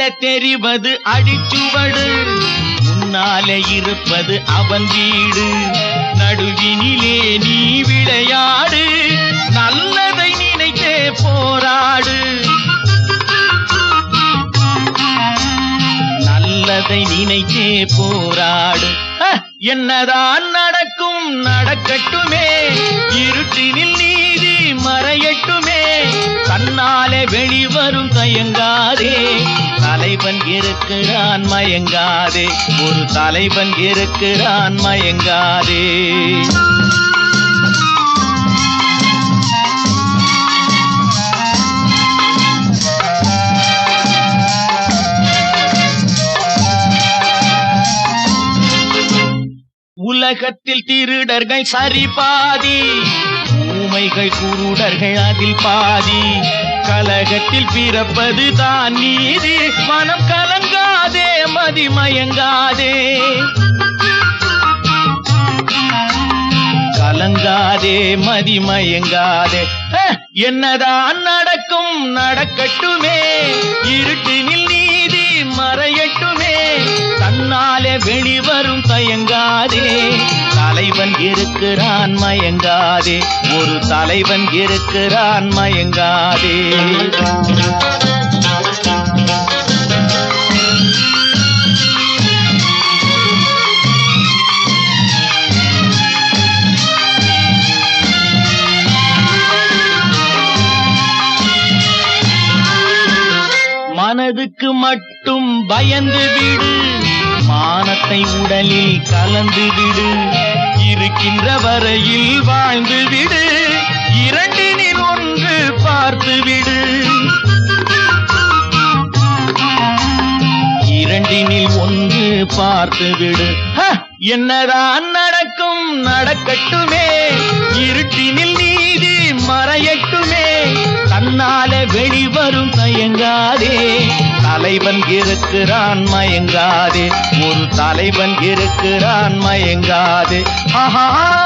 பின்னாலே தெரிவது அடிச்சுவடு. முன்னால இருப்பது அவன் வீடு. நடுவினிலே நீ விளையாடு. நல்லதை நினைத்தே போராடு. நல்லதை நினைத்தே போராடு. என்னதான் நடக்கும் நடக்கட்டுமே. இருட்டினில் நீதி மறையட்டுமே. தன்னாலே வெளிவரும் மயங்காதே. தலைவன் இருக்கிறான் மயங்காதே. ஒரு தலைவன் இருக்கிறான் மயங்காதே. உலகத்தில் திருடர்கள் சரி பாதி ஊமைகள் குருடர்கள் அதில் பாதி. கலகத்தில் பிறப்பது தான் நீதி. மனம் கலங்காதே மதிமயங்காதே கலங்காதே மதிமயங்காதே என்னதான் நடக்கும் நடக்கட்டுமே. இருட்டினில் நீதி மறையட்டுமே. தன்னாலே வெளிவரும் தயங்காதே. தலைவன் இருக்கிறான் மயங்காதே. ஒரு தலைவன் இருக்கிறான் மயங்காதே. மனதுக்கு மட்டும் பயந்து விடு. மானத்தை உடலில் கலந்து விடு. இருக்கின்ற வரையில் வாழ்ந்து விடு. இரண்டினில் ஒன்று பார்த்து விடு. இரண்டினில் ஒன்று பார்த்து விடு. என்னதான் நடக்கும் நடக்கட்டுமே. இருட்டினில் நீதி மறையட்டுமே. தன்னால வெளிவரும் தயங்காதே. தலைவன் இருக்கிறான் மயங்காதே. ஒரு தலைவன் இருக்கிறான் மயங்காதே. ஆஹா